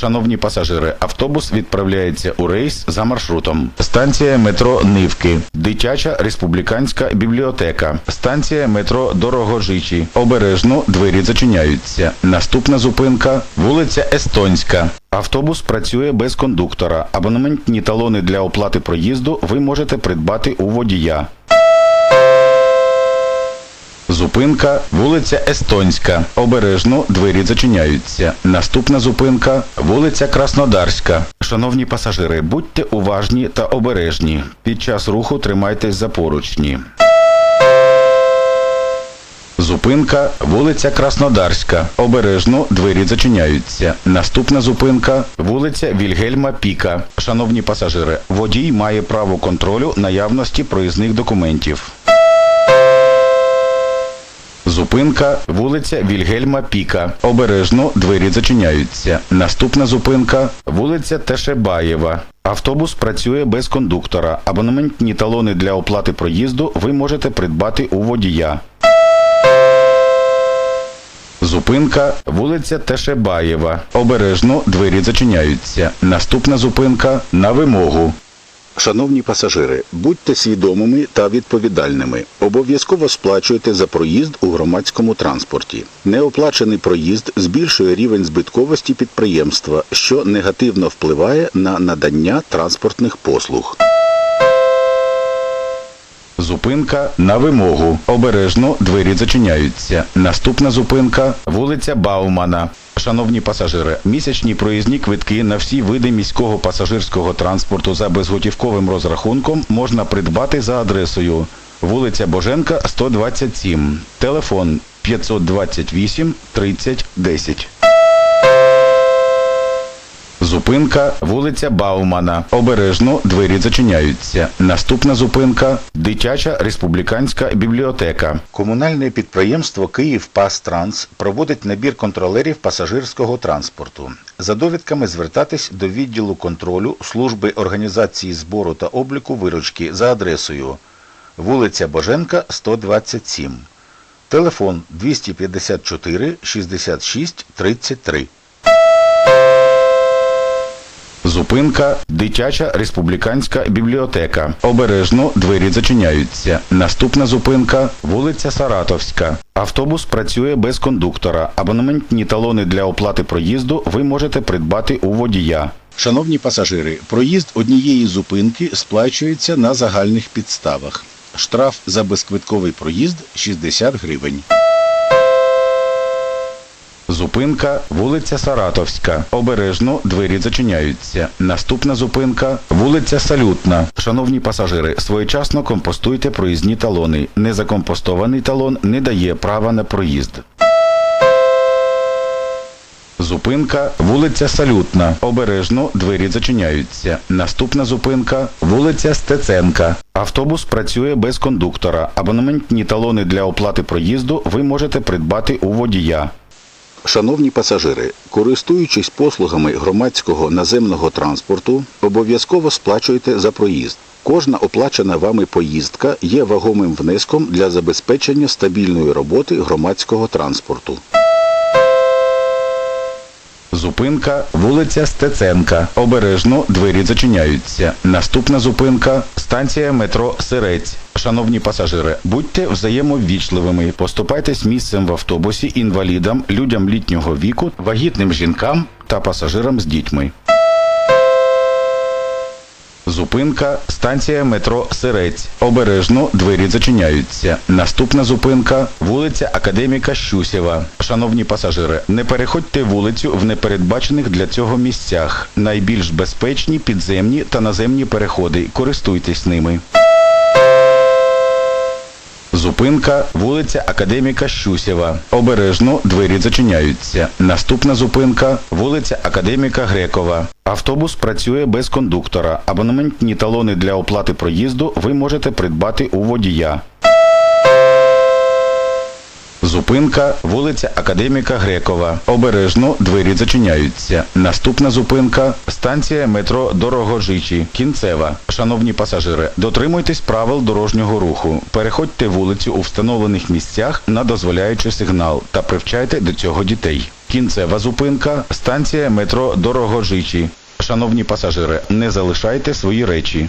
Шановні пасажири, автобус відправляється у рейс за маршрутом. Станція метро Нивки, дитяча республіканська бібліотека, станція метро Дорогожичі. Обережно двері зачиняються. Наступна зупинка вулиця Естонська. Автобус працює без кондуктора. Абонементні талони для оплати проїзду ви можете придбати у водія. Зупинка вулиця Естонська. Обережно двері зачиняються. Наступна зупинка вулиця Краснодарська. Шановні пасажири, будьте уважні та обережні. Під час руху тримайтесь за поручні. Зупинка вулиця Краснодарська. Обережно двері зачиняються. Наступна зупинка вулиця Вільгельма Піка. Шановні пасажири, водій має право контролю наявності проїзних документів. Зупинка вулиця Вільгельма Піка. Обережно двері зачиняються. Наступна зупинка вулиця Тешебаєва. Автобус працює без кондуктора. Абонементні талони для оплати проїзду ви можете придбати у водія. Зупинка вулиця Тешебаєва. Обережно двері зачиняються. Наступна зупинка на вимогу. Шановні пасажири, будьте свідомими та відповідальними. Обов'язково сплачуйте за проїзд у громадському транспорті. Неоплачений проїзд збільшує рівень збитковості підприємства, що негативно впливає на надання транспортних послуг. Зупинка на вимогу. Обережно двері зачиняються. Наступна зупинка вулиця Баумана. Шановні пасажири, місячні проїзні квитки на всі види міського пасажирського транспорту за безготівковим розрахунком можна придбати за адресою вулиця Боженка, 127, телефон 528 30 10. Зупинка вулиця Баумана. Обережно двері зачиняються. Наступна зупинка дитяча республіканська бібліотека. Комунальне підприємство «Київпастранс» проводить набір контролерів пасажирського транспорту. За довідками звертатись до відділу контролю служби організації збору та обліку виручки за адресою вулиця Боженка, 127. Телефон 254 66 33. Зупинка дитяча республіканська бібліотека. Обережно двері зачиняються. Наступна зупинка вулиця Саратовська. Автобус працює без кондуктора. Абонементні талони для оплати проїзду ви можете придбати у водія. Шановні пасажири, проїзд однієї зупинки сплачується на загальних підставах. Штраф за безквитковий проїзд 60 гривень. Зупинка вулиця Саратовська. Обережно двері зачиняються. Наступна зупинка вулиця Салютна. Шановні пасажири, своєчасно компостуйте проїзні талони. Незакомпостований талон не дає права на проїзд. Зупинка вулиця Салютна. Обережно двері зачиняються. Наступна зупинка вулиця Стеценка. Автобус працює без кондуктора. Абонементні талони для оплати проїзду ви можете придбати у водія. Шановні пасажири, користуючись послугами громадського наземного транспорту, обов'язково сплачуйте за проїзд. Кожна оплачена вами поїздка є вагомим внеском для забезпечення стабільної роботи громадського транспорту. Зупинка вулиця Стеценка. Обережно двері зачиняються. Наступна зупинка станція метро Сирець. Шановні пасажири, будьте взаємоввічливими. Поступайтесь місцем в автобусі інвалідам, людям літнього віку, вагітним жінкам та пасажирам з дітьми. Зупинка станція метро Сирець. Обережно двері зачиняються. Наступна зупинка вулиця Академіка Щусєва. Шановні пасажири, не переходьте вулицю в непередбачених для цього місцях. Найбільш безпечні підземні та наземні переходи. Користуйтесь ними. Зупинка вулиця Академіка Щусєва. Обережно двері зачиняються. Наступна зупинка вулиця Академіка Грекова. Автобус працює без кондуктора. Абонементні талони для оплати проїзду ви можете придбати у водія. Зупинка вулиця Академіка Грекова. Обережно двері зачиняються. Наступна зупинка станція метро Дорогожичі. Кінцева. Шановні пасажири, дотримуйтесь правил дорожнього руху. Переходьте вулицю у встановлених місцях на дозволяючий сигнал та привчайте до цього дітей. Кінцева зупинка станція метро Дорогожичі. Шановні пасажири, не залишайте свої речі.